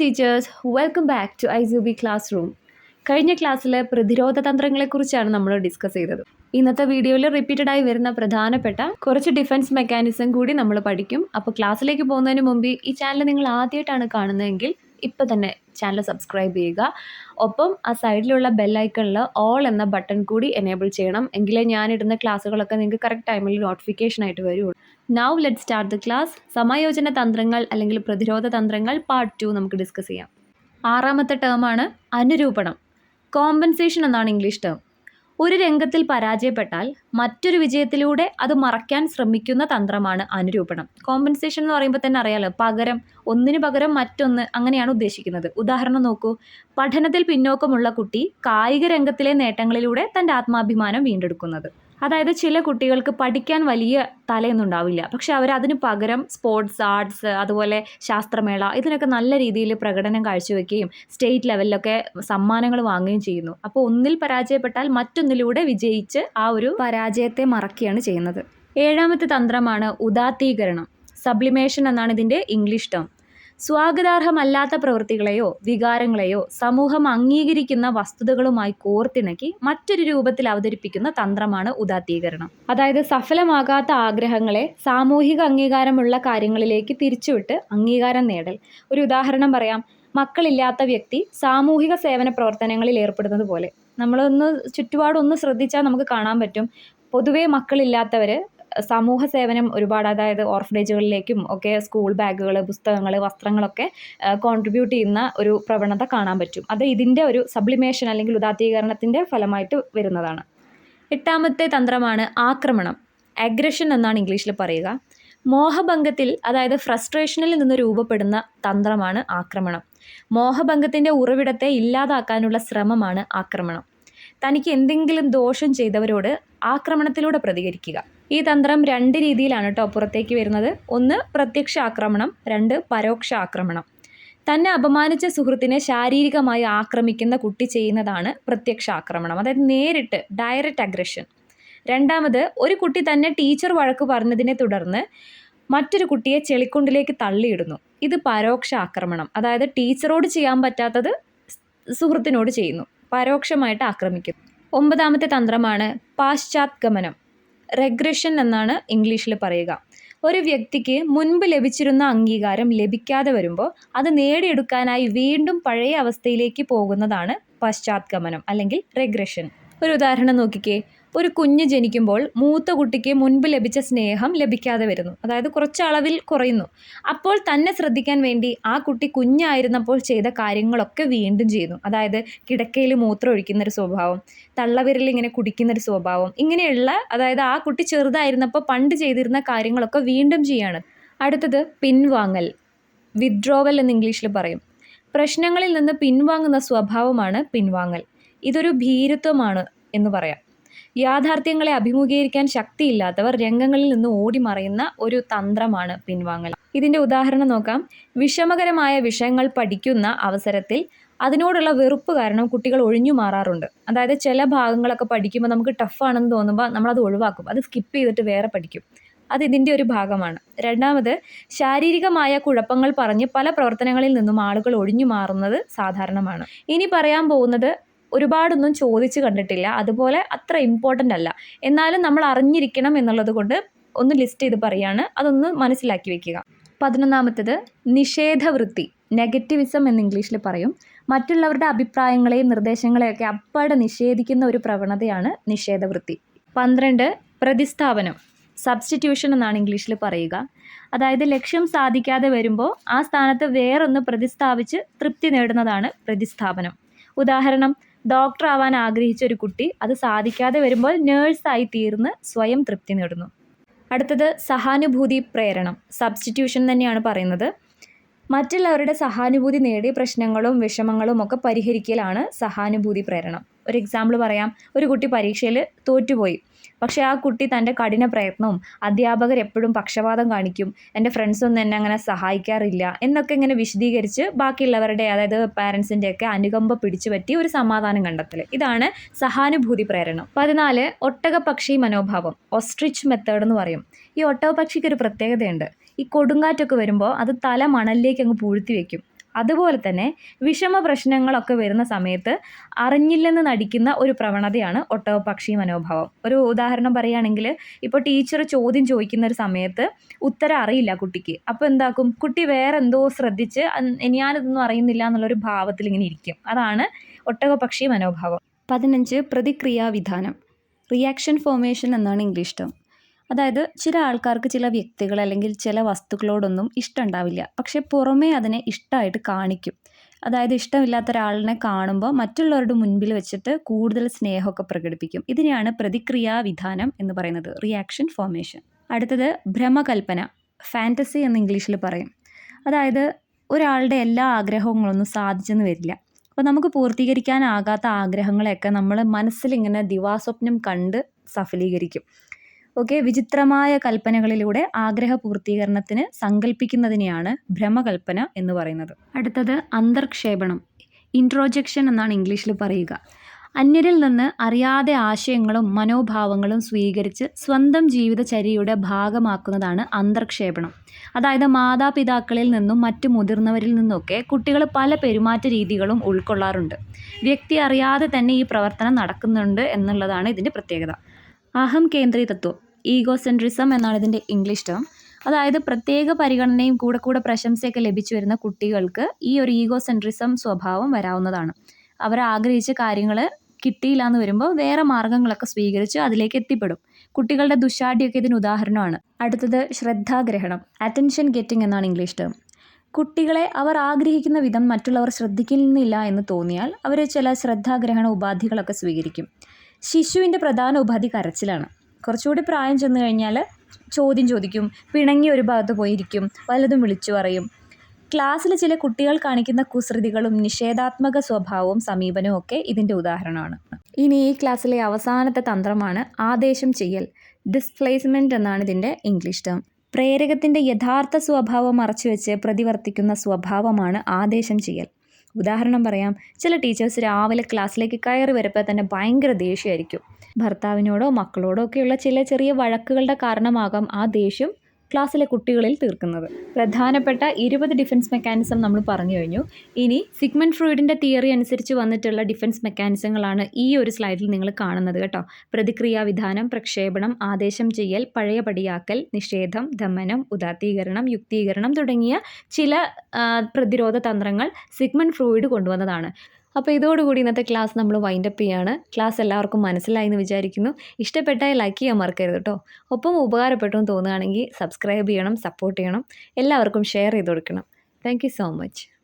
Teachers welcome back to I B classroom കഴിഞ്ഞ ക്ലാസ്സിലെ പ്രതിരോധ തന്ത്രങ്ങളെക്കുറിച്ചാണ് നമ്മൾ ഡിസ്കസ് ചെയ്തത്. ഇന്നത്തെ വീഡിയോയിൽ റിപ്പീറ്റഡ് ആയി വരുന്ന പ്രധാനപ്പെട്ട കുറച്ച് ഡിഫൻസ് മെക്കാനിസം കൂടി നമ്മൾ പഠിക്കും. അപ്പോൾ ക്ലാസ്സിലേക്ക് പോകുന്നതിന് മുമ്പ് ഈ ചാനൽ നിങ്ങൾ ആദ്യമായിട്ടാണ് കാണുന്നതെങ്കിൽ ഇപ്പം തന്നെ ചാനൽ സബ്സ്ക്രൈബ് ചെയ്യുക. ഒപ്പം ആ സൈഡിലുള്ള ബെല്ലൈക്കണിൽ ഓൾ എന്ന ബട്ടൺ കൂടി എനേബിൾ ചെയ്യണം. എങ്കിലേ ഞാനിടുന്ന ക്ലാസ്സുകളൊക്കെ നിങ്ങൾക്ക് കറക്റ്റ് ടൈമിൽ നോട്ടിഫിക്കേഷൻ ആയിട്ട് വരുള്ളൂ. Now let start the class സമയോജന തന്ത്രങ്ങൾ അല്ലെങ്കിൽ പ്രതിരോധ തന്ത്രങ്ങൾ പാർട്ട് ടു നമുക്ക് ഡിസ്കസ് ചെയ്യാം. ആറാമത്തെ ടേമാണ് അനുരൂപണം. കോമ്പൻസേഷൻ എന്നാണ് ഇംഗ്ലീഷ് ടേം ഒരു രംഗത്തിൽ പരാജയപ്പെട്ടാൽ മറ്റൊരു വിജയത്തിലൂടെ അത് മറയ്ക്കാൻ ശ്രമിക്കുന്ന തന്ത്രമാണ് അനുരൂപണം. കോമ്പൻസേഷൻ എന്ന് പറയുമ്പോൾ തന്നെ അറിയാലോ പകരം ഒന്നിന് പകരം മറ്റൊന്ന് അങ്ങനെയാണ് ഉദ്ദേശിക്കുന്നത്. ഉദാഹരണം നോക്കൂ പഠനത്തിൽ പിന്നോക്കമുള്ള കുട്ടി കായിക രംഗത്തിലെ നേട്ടങ്ങളിലൂടെ തന്റെ ആത്മാഭിമാനം വീണ്ടെടുക്കുന്നത്. അതായത് ചില കുട്ടികൾക്ക് പഠിക്കാൻ വലിയ തലയൊന്നും ഉണ്ടാവില്ല. പക്ഷെ അവർ അതിന് പകരം സ്പോർട്സ് ആർട്സ് അതുപോലെ ശാസ്ത്രമേള ഇതിനൊക്കെ നല്ല രീതിയിൽ പ്രകടനം കാഴ്ചവെക്കുകയും സ്റ്റേറ്റ് ലെവലിലൊക്കെ സമ്മാനങ്ങൾ വാങ്ങുകയും ചെയ്യുന്നു. അപ്പോൾ ഒന്നിൽ പരാജയപ്പെട്ടാൽ മറ്റൊന്നിലൂടെ വിജയിച്ച് ആ ഒരു പരാജയത്തെ മറക്കുകയാണ് ചെയ്യുന്നത്. ഏഴാമത്തെ തന്ത്രമാണ് ഉദാത്തീകരണം. സബ്ലിമേഷൻ എന്നാണ് ഇതിന്റെ ഇംഗ്ലീഷ് ടേം സ്വാഗതാർഹമല്ലാത്ത പ്രവൃത്തികളെയോ വികാരങ്ങളെയോ സമൂഹം അംഗീകരിക്കുന്ന വസ്തുതകളുമായി കോർത്തിണക്കി മറ്റൊരു രൂപത്തിൽ അവതരിപ്പിക്കുന്ന തന്ത്രമാണ് ഉദാത്തീകരണം. അതായത് സഫലമാകാത്ത ആഗ്രഹങ്ങളെ സാമൂഹിക അംഗീകാരമുള്ള കാര്യങ്ങളിലേക്ക് തിരിച്ചുവിട്ട് അംഗീകാരം നേടൽ. ഒരു ഉദാഹരണം പറയാം. മക്കളില്ലാത്ത വ്യക്തി സാമൂഹിക സേവന പ്രവർത്തനങ്ങളിൽ ഏർപ്പെടുന്നത് പോലെ. നമ്മളൊന്ന് ചുറ്റുപാടൊന്ന് ശ്രദ്ധിച്ചാൽ നമുക്ക് കാണാൻ പറ്റും. പൊതുവേ മക്കളില്ലാത്തവർ സമൂഹ സേവനം ഒരുപാട് അതായത് ഓർഫനേജുകളിലേക്കും ഒക്കെ സ്കൂൾ ബാഗുകൾ പുസ്തകങ്ങൾ വസ്ത്രങ്ങളൊക്കെ കോൺട്രിബ്യൂട്ട് ചെയ്യുന്ന ഒരു പ്രവണത കാണാൻ പറ്റും. അത് ഇതിന്റെ ഒരു സബ്ലിമേഷൻ അല്ലെങ്കിൽ ഉദാത്തീകരണത്തിന്റെ ഫലമായിട്ട് വരുന്നതാണ്. എട്ടാമത്തെ തന്ത്രമാണ് ആക്രമണം. അഗ്രഷൻ എന്നാണ് ഇംഗ്ലീഷിൽ പറയുക. മോഹഭംഗത്തിൽ അതായത് ഫ്രസ്ട്രേഷനിൽ നിന്ന് രൂപപ്പെടുന്ന തന്ത്രമാണ് ആക്രമണം. മോഹഭംഗത്തിന്റെ ഉറവിടത്തെ ഇല്ലാതാക്കാനുള്ള ശ്രമമാണ് ആക്രമണം. തനിക്ക് എന്തെങ്കിലും ദോഷം ചെയ്തവരോട് ആക്രമണത്തിലൂടെ പ്രതികരിക്കുക. ഈ തന്ത്രം രണ്ട് രീതിയിലാണ് കേട്ടോ പുറത്തേക്ക് വരുന്നത്. ഒന്ന് പ്രത്യക്ഷ ആക്രമണം രണ്ട് പരോക്ഷ ആക്രമണം തന്നെ അപമാനിച്ച സുഹൃത്തിനെ ശാരീരികമായി ആക്രമിക്കുന്ന കുട്ടി ചെയ്യുന്നതാണ് പ്രത്യക്ഷ ആക്രമണം അതായത് നേരിട്ട് ഡയറക്റ്റ് അഗ്രഷൻ രണ്ടാമത് ഒരു കുട്ടി തന്നെ ടീച്ചർ വഴക്ക് പറഞ്ഞതിനെ തുടർന്ന് മറ്റൊരു കുട്ടിയെ ചെളിക്കുണ്ടിലേക്ക് തള്ളിയിടുന്നു. ഇത് പരോക്ഷ ആക്രമണം അതായത് ടീച്ചറോട് ചെയ്യാൻ പറ്റാത്തത് സുഹൃത്തിനോട് ചെയ്യുന്നു. പരോക്ഷമായിട്ട് ആക്രമിക്കുന്നു. ഒമ്പതാമത്തെ തന്ത്രമാണ് പാശ്ചാത്ഗമനം. റെഗ്രഷൻ എന്നാണ് ഇംഗ്ലീഷിൽ പറയുക. ഒരു വ്യക്തിക്ക് മുൻപ് ലഭിച്ചിരുന്ന അംഗീകാരം ലഭിക്കാതെ വരുമ്പോൾ അത് നേടിയെടുക്കാനായി വീണ്ടും പഴയ അവസ്ഥയിലേക്ക് പോകുന്നതാണ് പശ്ചാത്ഗമനം അല്ലെങ്കിൽ റെഗ്രഷൻ ഒരു ഉദാഹരണം നോക്കിക്കേ. ഒരു കുഞ്ഞ് ജനിക്കുമ്പോൾ മൂത്ത കുട്ടിക്ക് മുൻപ് ലഭിച്ച സ്നേഹം ലഭിക്കാതെ വരുന്നു. അതായത് കുറച്ചളവിൽ കുറയുന്നു. അപ്പോൾ തന്നെ ശ്രദ്ധിക്കാൻ വേണ്ടി ആ കുട്ടി കുഞ്ഞായിരുന്നപ്പോൾ ചെയ്ത കാര്യങ്ങളൊക്കെ വീണ്ടും ചെയ്യുന്നു. അതായത് കിടക്കയിൽ മൂത്രം ഒഴിക്കുന്നൊരു സ്വഭാവം തള്ളവിരൽ ഇങ്ങനെ കുടിക്കുന്നൊരു സ്വഭാവം ഇങ്ങനെയുള്ള അതായത് ആ കുട്ടി ചെറുതായിരുന്നപ്പോൾ പണ്ട് ചെയ്തിരുന്ന കാര്യങ്ങളൊക്കെ വീണ്ടും ചെയ്യാണ്. അടുത്തത് പിൻവാങ്ങൽ വിഡ്രോവൽ എന്ന് ഇംഗ്ലീഷിൽ പറയും. പ്രശ്നങ്ങളിൽ നിന്ന് പിൻവാങ്ങുന്ന സ്വഭാവമാണ് പിൻവാങ്ങൽ. ഇതൊരു ഭീരുത്വമാണ് എന്ന് പറയാം. യാഥാർത്ഥ്യങ്ങളെ അഭിമുഖീകരിക്കാൻ ശക്തിയില്ലാത്തവർ രംഗങ്ങളിൽ നിന്ന് ഓടി മറയുന്ന ഒരു തന്ത്രമാണ് പിൻവാങ്ങൽ. ഇതിന്റെ ഉദാഹരണം നോക്കാം. വിഷമകരമായ വിഷയങ്ങൾ പഠിക്കുന്ന അവസരത്തിൽ അതിനോടുള്ള വെറുപ്പ് കാരണം കുട്ടികൾ ഒഴിഞ്ഞു മാറാറുണ്ട്. അതായത് ചില ഭാഗങ്ങളൊക്കെ പഠിക്കുമ്പോൾ നമുക്ക് ടഫാണെന്ന് തോന്നുമ്പോൾ നമ്മളത് ഒഴിവാക്കും. അത് സ്കിപ്പ് ചെയ്തിട്ട് വേറെ പഠിക്കും. അത് ഇതിന്റെ ഒരു ഭാഗമാണ്. രണ്ടാമത് ശാരീരികമായ കുഴപ്പങ്ങൾ പറഞ്ഞ് പല പ്രവർത്തനങ്ങളിൽ നിന്നും ആളുകൾ ഒഴിഞ്ഞു മാറുന്നത് സാധാരണമാണ്. ഇനി പറയാൻ പോകുന്നത് ഒരുപാടൊന്നും ചോദിച്ച് കണ്ടിട്ടില്ല. അതുപോലെ അത്ര ഇമ്പോർട്ടന്റ് അല്ല. എന്നാലും നമ്മൾ അറിഞ്ഞിരിക്കണം എന്നുള്ളത് കൊണ്ട് ഒന്ന് ലിസ്റ്റ് ചെയ്ത് പറയാണ്. അതൊന്ന് മനസ്സിലാക്കി വെക്കുക. പതിനൊന്നാമത്തേത് നിഷേധവൃത്തി. നെഗറ്റിവിസം എന്ന് ഇംഗ്ലീഷിൽ പറയും. മറ്റുള്ളവരുടെ അഭിപ്രായങ്ങളെയും നിർദ്ദേശങ്ങളെയൊക്കെ അപ്പാടെ നിഷേധിക്കുന്ന ഒരു പ്രവണതയാണ് നിഷേധവൃത്തി. പന്ത്രണ്ട് പ്രതിസ്ഥാപനം. സബ്സ്റ്റിറ്റ്യൂഷൻ എന്നാണ് ഇംഗ്ലീഷിൽ പറയുക. അതായത് ലക്ഷ്യം സാധിക്കാതെ വരുമ്പോൾ ആ സ്ഥാനത്ത് വേറൊന്ന് പ്രതിസ്ഥാപിച്ച് തൃപ്തി നേടുന്നതാണ് പ്രതിസ്ഥാപനം. ഉദാഹരണം ഡോക്ടർ ആവാൻ ആഗ്രഹിച്ച ഒരു കുട്ടി അത് സാധിക്കാതെ വരുമ്പോൾ നേഴ്സായി തീർന്ന് സ്വയം തൃപ്തി നേടുന്നു. അടുത്തത് സഹാനുഭൂതി പ്രേരണം സബ്സ്റ്റിറ്റ്യൂഷൻ തന്നെയാണ് പറയുന്നത്. മറ്റുള്ളവരുടെ സഹാനുഭൂതി നേടി പ്രശ്നങ്ങളും വിഷമങ്ങളും ഒക്കെ പരിഹരിക്കലാണ് സഹാനുഭൂതി പ്രേരണം. ഒരു എക്സാമ്പിൾ പറയാം. ഒരു കുട്ടി പരീക്ഷയിൽ തോറ്റുപോയി. പക്ഷേ ആ കുട്ടി തന്റെ കഠിന പ്രയത്നവും അധ്യാപകർ എപ്പോഴും പക്ഷപാതം കാണിക്കും. എന്റെ ഫ്രണ്ട്സൊന്നും എന്നെ അങ്ങനെ സഹായിക്കാറില്ല എന്നൊക്കെ ഇങ്ങനെ വിശദീകരിച്ച് ബാക്കിയുള്ളവരുടെ അതായത് പാരൻസിന്റെയൊക്കെ അനുകമ്പ പിടിച്ചു പറ്റി ഒരു സമാധാനം കണ്ടെത്തൽ ഇതാണ് സഹാനുഭൂതി പ്രേരണം. പതിനാല് ഒട്ടകപക്ഷി മനോഭാവം ഒസ്ട്രിച്ച് മെത്തേഡ് എന്ന് പറയും. ഈ ഒട്ടകപക്ഷിക്ക് ഒരു പ്രത്യേകതയുണ്ട്. ഈ കൊടുങ്കാറ്റൊക്കെ വരുമ്പോൾ അത് തല മണലിലേക്ക് അങ്ങ് പൂഴ്ത്തി വെക്കും. അതുപോലെ തന്നെ വിഷമ പ്രശ്നങ്ങളൊക്കെ വരുന്ന സമയത്ത് അറിഞ്ഞില്ലെന്ന് നടിക്കുന്ന ഒരു പ്രവണതയാണ് ഒട്ടകപക്ഷി മനോഭാവം. ഒരു ഉദാഹരണം പറയുകയാണെങ്കിൽ ഇപ്പോൾ ടീച്ചർ ചോദ്യം ചോദിക്കുന്ന ഒരു സമയത്ത് ഉത്തരം അറിയില്ല കുട്ടിക്ക്. അപ്പോൾ എന്താക്കും? കുട്ടി വേറെ എന്തോ ശ്രദ്ധിച്ച് ഞാനിതൊന്നും അറിയുന്നില്ല എന്നുള്ളൊരു ഭാവത്തിൽ ഇങ്ങനെ ഇരിക്കും. അതാണ് ഒട്ടകപക്ഷി മനോഭാവം. പതിനഞ്ച് പ്രതിക്രിയാവിധാനം. റിയാക്ഷൻ ഫോർമേഷൻ എന്നാണ് ഇംഗ്ലീഷ് ടേം. അതായത് ചില ആൾക്കാർക്ക് ചില വ്യക്തികൾ അല്ലെങ്കിൽ ചില വസ്തുക്കളോടൊന്നും ഇഷ്ടമുണ്ടാവില്ല. പക്ഷെ പുറമേ അതിനെ ഇഷ്ടമായിട്ട് കാണിക്കും. അതായത് ഇഷ്ടമില്ലാത്ത ഒരാളിനെ കാണുമ്പോൾ മറ്റുള്ളവരുടെ മുൻപിൽ വെച്ചിട്ട് കൂടുതൽ സ്നേഹമൊക്കെ പ്രകടിപ്പിക്കും. ഇതിനെയാണ് പ്രതിക്രിയാവിധാനം എന്ന് പറയുന്നത് റിയാക്ഷൻ ഫോർമേഷൻ അടുത്തത് ഭ്രമകൽപ്പന ഫാന്റസി എന്ന് ഇംഗ്ലീഷിൽ പറയും. അതായത് ഒരാളുടെ എല്ലാ ആഗ്രഹങ്ങളൊന്നും സാധിച്ചെന്ന് വരില്ല. അപ്പോൾ നമുക്ക് പൂർത്തീകരിക്കാനാകാത്ത ആഗ്രഹങ്ങളെയൊക്കെ നമ്മൾ മനസ്സിലിങ്ങനെ ദിവാസ്വപ്നം കണ്ട് സഫലീകരിക്കും. ഓക്കെ വിചിത്രമായ കൽപ്പനകളിലൂടെ ആഗ്രഹ പൂർത്തീകരണത്തിന് സങ്കല്പിക്കുന്നതിനെയാണ് ഭ്രമകൽപ്പന എന്ന് പറയുന്നത്. അടുത്തത് അന്തർക്ഷേപണം. ഇൻട്രോജക്ഷൻ എന്നാണ് ഇംഗ്ലീഷിൽ പറയുക. അന്യരിൽ നിന്ന് അറിയാതെ ആശയങ്ങളും മനോഭാവങ്ങളും സ്വീകരിച്ച് സ്വന്തം ജീവിതചര്യയുടെ ഭാഗമാക്കുന്നതാണ് അന്തർക്ഷേപണം. അതായത് മാതാപിതാക്കളിൽ നിന്നും മറ്റു മുതിർന്നവരിൽ നിന്നൊക്കെ കുട്ടികൾ പല പെരുമാറ്റ രീതികളും ഉൾക്കൊള്ളാറുണ്ട്. വ്യക്തി അറിയാതെ തന്നെ ഈ പ്രവർത്തനം നടക്കുന്നുണ്ട് എന്നുള്ളതാണ് ഇതിന്റെ പ്രത്യേകത. അഹം കേന്ദ്രീതത്വം ഈഗോ സെൻട്രിസം എന്നാണ് ഇതിന്റെ ഇംഗ്ലീഷ് ടേം അതായത് പ്രത്യേക പരിഗണനയും കൂടെ കൂടെ പ്രശംസയൊക്കെ ലഭിച്ചു വരുന്ന കുട്ടികൾക്ക് ഈ ഒരു ഈഗോ സെൻട്രിസം സ്വഭാവം വരാവുന്നതാണ്. അവർ ആഗ്രഹിച്ച കാര്യങ്ങൾ കിട്ടിയില്ല എന്ന് വരുമ്പോൾ വേറെ മാർഗങ്ങളൊക്കെ സ്വീകരിച്ച് അതിലേക്ക് എത്തിപ്പെടും. കുട്ടികളുടെ ദുശാഠ്യമൊക്കെ ഇതിന് ഉദാഹരണമാണ്. അടുത്തത് ശ്രദ്ധാഗ്രഹണം അറ്റൻഷൻ ഗെറ്റിംഗ് എന്നാണ് ഇംഗ്ലീഷ് ടേം കുട്ടികളെ അവർ ആഗ്രഹിക്കുന്ന വിധം മറ്റുള്ളവർ ശ്രദ്ധിക്കുന്നില്ല എന്ന് തോന്നിയാൽ അവർ ചില ശ്രദ്ധാഗ്രഹണ ഉപാധികളൊക്കെ സ്വീകരിക്കും. ശിശുവിന്റെ പ്രധാന ഉപാധി കരച്ചിലാണ്. കുറച്ചുകൂടി പ്രായം ചെന്ന് കഴിഞ്ഞാൽ ചോദ്യം ചോദിക്കും പിണങ്ങി ഒരു ഭാഗത്ത് പോയിരിക്കും വല്ലതും വിളിച്ചു പറയും. ക്ലാസ്സിൽ ചില കുട്ടികൾ കാണിക്കുന്ന കുസൃതികളും നിഷേധാത്മക സ്വഭാവവും സമീപനവും ഒക്കെ ഇതിന്റെ ഉദാഹരണമാണ്. ഇനി ഈ ക്ലാസ്സിലെ അവസാനത്തെ തന്ത്രമാണ് ആദേശം ചെയ്യൽ ഡിസ്പ്ലേസ്മെന്റ് എന്നാണ് ഇതിന്റെ ഇംഗ്ലീഷ് ടേം പ്രേരകത്തിന്റെ യഥാർത്ഥ സ്വഭാവം മറച്ചുവെച്ച് പ്രതിവർത്തിക്കുന്ന സ്വഭാവമാണ് ആദേശം ചെയ്യൽ. ഉദാഹരണം പറയാം ചില ടീച്ചേഴ്സ് രാവിലെ ക്ലാസ്സിലേക്ക് കയറി വരുമ്പോൾ തന്നെ ഭയങ്കര ദേഷ്യമായിരിക്കും ഭർത്താവിനോടോ മക്കളോടോ ഒക്കെയുള്ള ചില ചെറിയ വഴക്കുകളുടെ കാരണമാകാം ആ ദേഷ്യം ക്ലാസ്സിലെ കുട്ടികളിൽ തീർക്കുന്നത്. പ്രധാനപ്പെട്ട ഇരുപത് ഡിഫൻസ് മെക്കാനിസം നമ്മൾ പറഞ്ഞു കഴിഞ്ഞു. ഇനി സിഗ്മൻ ഫ്രൂയിഡിന്റെ തിയറി അനുസരിച്ച് വന്നിട്ടുള്ള ഡിഫൻസ് മെക്കാനിസങ്ങളാണ് ഈ ഒരു സ്ലൈഡിൽ നിങ്ങൾ കാണുന്നത് കേട്ടോ. പ്രതിക്രിയാവിധാനം പ്രക്ഷേപണം ആദേശം ചെയ്യൽ പഴയപടിയാക്കൽ നിഷേധം ദമനം ഉദാത്തീകരണം യുക്തീകരണം തുടങ്ങിയ ചില പ്രതിരോധ തന്ത്രങ്ങൾ സിഗ്മൻ ഫ്രൂയിഡ് കൊണ്ടുവന്നതാണ്. അപ്പോൾ ഇതോടുകൂടി ഇന്നത്തെ ക്ലാസ് നമ്മൾ വൈൻഡപ്പ് ചെയ്യാണ്. ക്ലാസ് എല്ലാവർക്കും മനസ്സിലായി എന്ന് വിചാരിക്കുന്നു. ഇഷ്ടപ്പെട്ടാൽ ലൈക്ക് ചെയ്യാൻ മറക്കരുത് കേട്ടോ. ഒപ്പം ഉപകാരപ്പെട്ടു തോന്നുകയാണെങ്കിൽ സബ്സ്ക്രൈബ് ചെയ്യണം സപ്പോർട്ട് ചെയ്യണം. എല്ലാവർക്കും ഷെയർ ചെയ്ത് കൊടുക്കണം. Thank so much